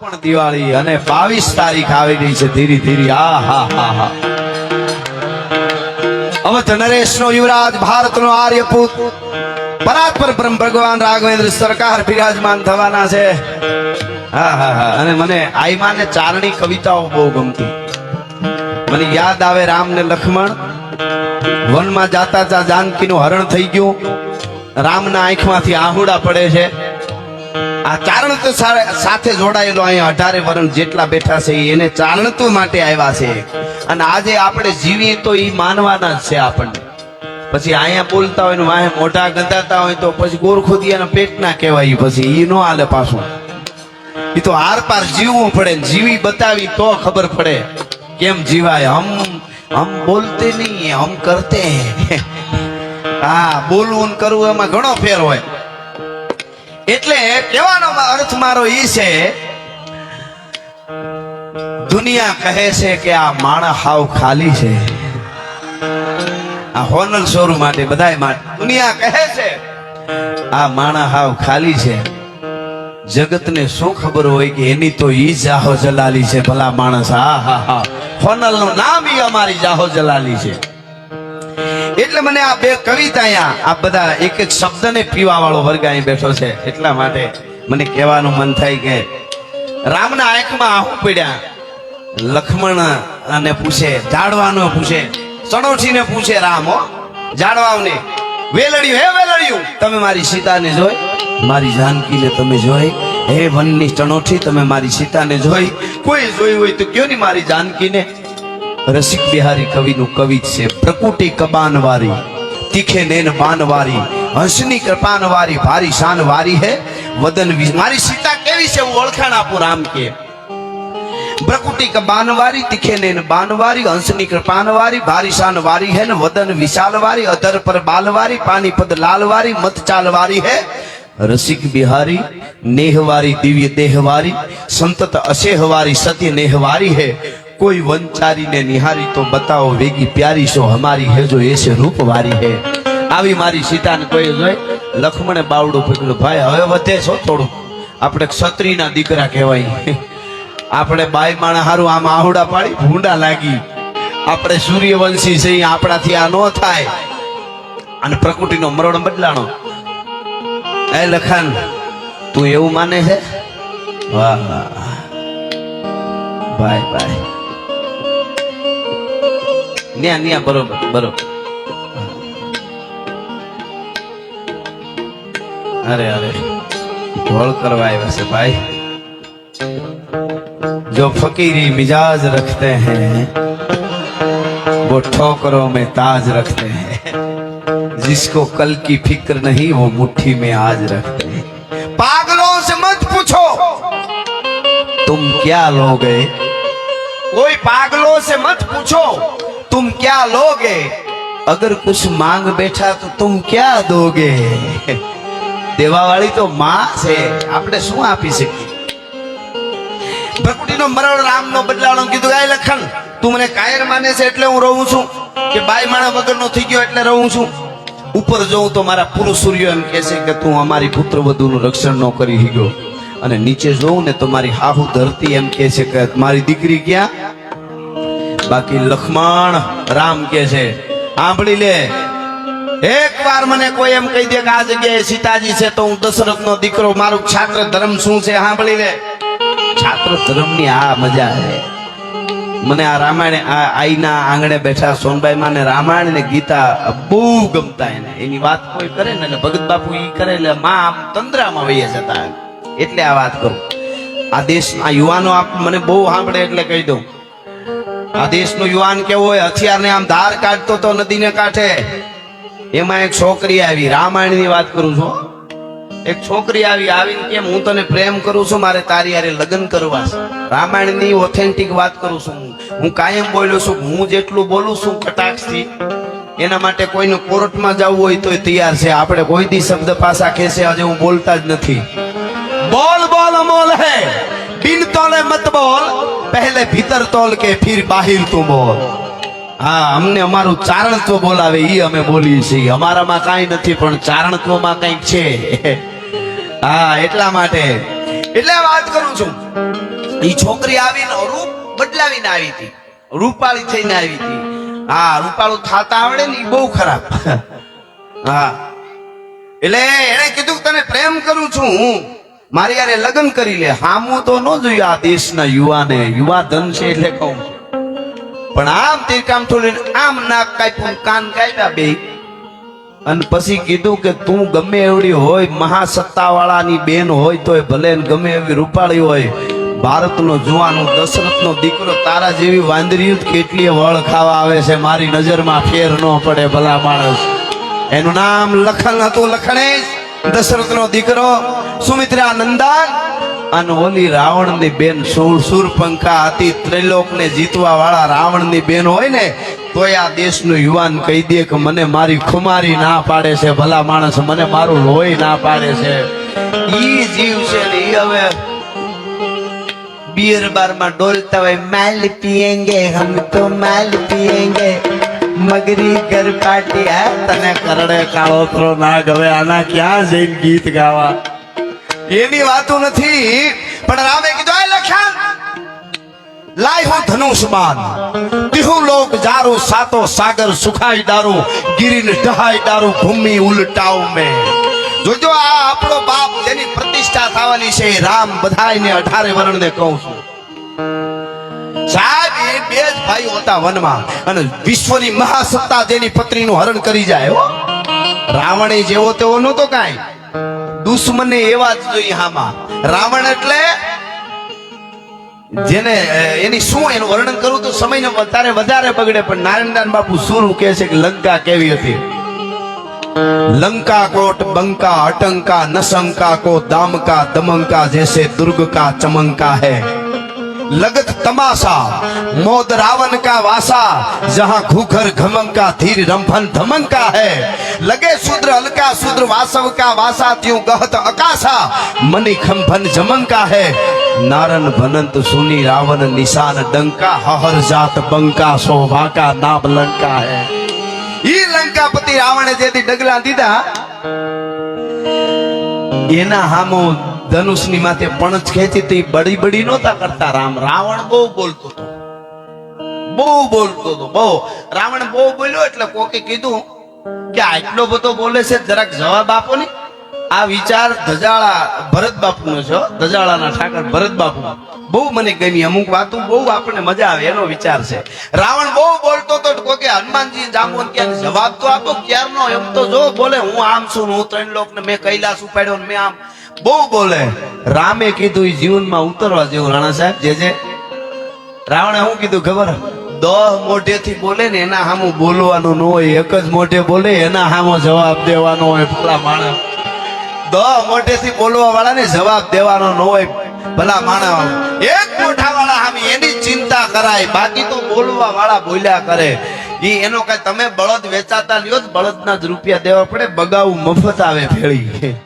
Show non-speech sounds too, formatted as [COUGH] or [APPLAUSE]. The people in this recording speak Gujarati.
પણ દિવાળી અને બાવીસ તારીખ આવી ગઈ છે ધીરે ધીરે. આ, હા હા હા. અવધ નરેશ નો યુવરાજ ભારત નો આર્યપુત. પરાત્પર બ્રહ્મ ભગવાન રાઘવેન્દ્ર સરકાર બિરાજમાન થવાના છે. અને મને આઈમાને ચારણી કવિતાઓ બહુ ગમતી. મને યાદ આવે રામ ને લક્ષ્મણ વનમાં જાતા તા જાનકીનું હરણ થઈ ગયું. રામના આંખમાંથી આહુડા પડે છે. આ ચારણ તો સાથે જોડાયેલો અહીંયા અઢારે વરણ જેટલા બેઠા છે એને ચારણતો માટે આવ્યા છે. અને આજે આપણે જીવીએ તો એ માનવાના જ છે આપણને. પછી અહીંયા બોલતા હોય ને વાહે મોઢા ગંધાતા હોય તો પછી ગોરખોદિયાના પેટના કહેવાય પછી એ નો હાલે પાછું. એ તો આર પાર જીવવું પડે જીવી બતાવી તો ખબર પડે કેમ જીવાય. હમ હમ બોલતે નહીં, હમ કરતે [LAUGHS] હા, બોલવું ને કરવું એમાં ઘણો ફેર હોય. એટલે કહેવાનો અર્થ મારો એ છે, દુનિયા કહે છે કે આ માણસ હાવ ખાલી છે. આ હોનલ શોરૂમ માટે બધાય માટે દુનિયા કહે છે, આ માણસ હાવ ખાલી છે. જગતને શું ખબર હોય કે એની તો ઈ જાહો જલાલી છે, ભલા માણસ. હા હા હા હોનલનું નામ ઈ અમારી જાહો જલાલી છે. એટલે મને આ બે કવિતા અહીંયા, આ બધા એક એક શબ્દને પીવા વાળો વર્ગ અહીં બેઠો છે. એટલા માટે મને કહેવાનું મન થાય કે રામના આંખમાં આહું પડ્યા. લક્ષ્મણ અને પૂછે, જાડવાનો પૂછે, ચણોઠીને પૂછે રામ, હો. જાડવાઓને વેલડ્યું, હે વેલડ્યું, તમે મારી સીતાને જોઈ, મારી જાનકીને તમે જોઈ, હે વનની ચણોઠી, તમે મારી સીતાને જોઈ. કોઈ જોઈ હોય તો કયો ની મારી જાનકીને? રસિક બિહારી કવિનું કવિ છે પ્રકૃતિ કબાનવારી તીખે નેન બાનવારી હંસની કૃપાનવારી ભારી શાનવારી હે વદન વિ- મારી સીતા કેવી છે હું ઓળખાણ આપું રામ કે પ્રકૃતિ કબાનવારી તીખે નેન બાનવારી હંસની કૃપાનવારી ભારી શાનવારી હે ને વદન વિશાલવારી અધર પર બાલવારી પાણી પદ લાલવારી મત ચાલવારી હે રસિક બિહારી નેહવારી દિવ્ય દેહવારી સંતત અસેહવારી સત્ય નેહવારી હે કોઈ વંચારીને નિહારી તો બતાવો વેગી પ્યારી છો, હમારી હે જો છે રૂપવારી હે. આવી મારી સીતાને કોઈ જોઈ લખમણે બાવડું પકડ્યું, ભાઈ, હવે વધે છો થોડું આપણે ક્ષત્રિયના દીકરા કહેવાય. આપણે બાઈ માણા હારું આમ આહુડા પાડી, ભૂંડા લાગી. આપણે સૂર્યવંશી છે આપણાથી આ ન થાય. અને પ્રકૃતિનો મરણ બદલાણો. એ લખાન તું એવું માને છે? વાહ વાહ. Bye bye. ન્યા ન્યા બરોબર બરોબર અરે અરે ઢોળ કરવા આવ્યા છે ભાઈ जो फकीरी मिजाज रखते हैं वो ठोकरों में ताज रखते हैं जिसको कल की फिक्र नहीं वो मुट्ठी में आज रखते हैं पागलों से मत पूछो तुम क्या लोगे कोई पागलों से मत पूछो तुम क्या लोगे अगर कुछ मांग बैठा तो तुम क्या दोगे દેવાવાળી તો માં છે આપણે શું આપી શકીએ પ્રકૃતિનો મરણ રામનો બદલાણો કીધું ગાય લખન તું મને કાયર માને છે એટલે હું રહું છું કે બાઈ માણા વગરનો થઈ ગયો એટલે રહું છું ઉપર જોઉં તો મારા પુરુષ સૂર્ય એમ કહે છે કે તું અમારી પુત્ર વધુનું રક્ષણ ન કરી ગયો અને નીચે જોઉં ને તો મારી હાહુ ધરતી એમ કહે છે કે મારી દીકરી ક્યાં બાકી લખમણ રામ કે છે. સાંભળી લે. એક વાર મને કોઈ એમ કહી દે કે આ જગ્યાએ સીતાજી છે તો હું દશરથનો દીકરો, મારું છાત્ર ધર્મ શું છે? સાંભળી લે. છાત્ર ધર્મની આ મજા છે. મને આ રામાયણ, આ આઈના આંગણે બેઠા સોનબાઈ માં ને રામાયણ ને ગીતા બહુ ગમતા એને. એની વાત કોઈ કરે ને એટલે ભગત બાપુ ઈ કરે એટલે માં આમ તંદ્રામાં વહી જતા એટલે આ વાત કરું. આ દેશના યુવાનો આપ મને બહુ સાંભળે એટલે કહી દઉં. આ દેશનું યુવાન કેવો હોય, હથિયારને આમ ધાર કાઢતો તો નદીને કાંઠે. એમાં એક છોકરી આવી, રામાયણની વાત કરું છું. એક છોકરી આવી, આવીને કેમ હું તને પ્રેમ કરું છું, મારે તારી હારે લગ્ન કરવા છે. રામાયણની ઓથેન્ટિક વાત કરું છું હું. કાયમ બોલ્યો છું, હું જેટલું બોલું છું કટાક્ષથી, એના માટે કોઈને કોર્ટમાં જવું હોય તો તૈયાર છે. આપણે કોઈ દી શબ્દ પાસા ખેસે આજે હું બોલતા જ નથી. બોલ બોલ, અમોલ હે. બિન તોલે મત બોલ. પહેલે ભીતર તોલ કે ફિર બાહિર તું બોલ હા, અમને અમારું ચારણત્વ બોલાવે એ અમે બોલીએ છીએ. અમારામાં કાંઈ નથી, પણ ચારણત્વમાં કંઈક છે. હા, એટલા માટે. એટલે વાત કરું છું. એ છોકરી આવીને રૂપ બદલાવીને આવી હતી. રૂપાળી થઈને આવી હતી. હા, રૂપાળું થાતા આવડે ને એ બહુ ખરાબ. હા. એટલે એને કીધું તને પ્રેમ કરું છું હું. મારી યારે લગ્ન કરી લે. હામું તો ન જોયું આ દેશના યુવાને. યુવા ધન છે એટલે કહું પણ આમ તે કામ થોડી આમ નાક કાપ્યું કાન કાપ્યા બે. અને પછી કીધું કે તું ગમે એવડી હોય મહાસત્તા વાળાની બેન હોય તોય ભલે ગમે એવી રૂપાળી હોય. ભારતનો જુવાનો દશરથનો દીકરો તારા જેવી વાંદરીયું કેટલી વળ ખાવા આવે છે મારી નજરમાં ફેર ન પડે ભલા માણસ. એનું નામ લખન હતું લખણેશ. દશરથનો દીકરો સુમિત્રા નંદન અને ઓલી રાવણની બેન સુર સુરપંખા હતી. ત્રિલોકને જીતવા વાળા રાવણની બેન હોય ને તો આ દેશનું યુવાન કહી દે કે મને મારી ખુમારી ના પાડે છે, ભલા માણસ, મને મારું લોહી ના પાડે છે. ઈ જીવ છે ને હવે બારમાં ડોલતા હોય. માલ પીએંગે, હમ તો માલ પીએંગે. મગરી ગરપાટી આ તને કરડે કાળોતરો ના ગવે આના ક્યાં જઈને ગીત ગાવા? એની વાતો નથી. પણ રામે કીધું આ લખ્યા લાય હું ધનુષમાન તિહુ લોક જારો, સાતો સાગર સુખાઈ દારૂ, ગિરીન ઢહાઈ દારો, ભૂમિ ઉલટાવ મે. જોજો આ આપણો બાપ જેની પ્રતિષ્ઠા થવાની છે, રામ બધાયને અઢારે વર્ણને કહું છું. સાહેબ, એ બે જ ભાઈઓ હતા વનમાં, અને વિશ્વની મહાસત્તા જેની પત્નીનું હરણ કરી જાય રાવણ જેવો તેવો નહોતો કાંઈ. દુશ્મને એવા જ જોઈ હામાં. રાવણ એટલે જેને એની શું એનું વર્ણન કરું તો સમય ને વધારે વધારે બગડે, પણ નારાયણદાન બાપુ શું કે છે કે લંકા કેવી હતી? લંકા કોટ, બંકા, અટંકા, નસંકા કો દામકા, દમંકા જેસે દુર્ગ કા ચમંકા હૈ. लगत तमाशा मोद रावण का वासा जहां घूखर घमंका धीर रंभन धमंका है लगे शूद्र हल्का शूद्र वासव का वासा त्यों गहत अकाशा मणि खंभन जमंका है नारन भनंत सुनी रावण निशान डंका हहर जात बंका शोभा का नाम लंका है ઈ લંકાપતિ રાવણે જેથી ડગલા દીધા એના હામો ધનુષની માથે પણચ ખેંચી તો બડી બડી નહોતા કરતા. રામ, રાવણ બહુ બોલતો હતો. બહુ બોલતો હતો, બહુ. રાવણ બહુ બોલ્યો એટલે કોકે કીધું કે આટલો બધો બોલે છે જરાક જવાબ આપો ને. આ વિચાર ધજાળા, ભરત બાપુનો છે. ધજાળાના ઠાકર ભરત બાપુ. બહુ મને ગમી, અમુક વાતો બહુ આપણને મજા આવે, એનો વિચાર છે. રાવણ બહુ બોલતો તો કોકે હનુમાનજી જાંબુન કે જવાબ તો આપો ક્યારનો? એમ તો જો બોલે, હું આમ છું હું ત્રણ લોક ને મેં કૈલાસ ઉપાડ્યો મેં આમ. બહુ બોલે. રામે કીધું જીવનમાં ઉતરવા જેવું રાણા સાહેબ જે જે રાવણે શું કીધું ખબર? દહ મોઢેથી બોલે ને એના સામું બોલવાનું ન હોય, એક જ મોઢે બોલે, એના સામો જવાબ દેવાનો હોય ભલા માણસ. દહ મોઢેથી બોલવા વાળાને જવાબ દેવાનો ન હોય ભલા માણસ. એક મોઢા વાળા સામે એની ચિંતા કરાય, બાકી તો બોલવા વાળા બોલ્યા કરે. એ એનો કઈ તમે બળદ વેચાતા લ્યો જ, બળદના જ રૂપિયા દેવા પડે બગાવું મફત આવે ભેળી.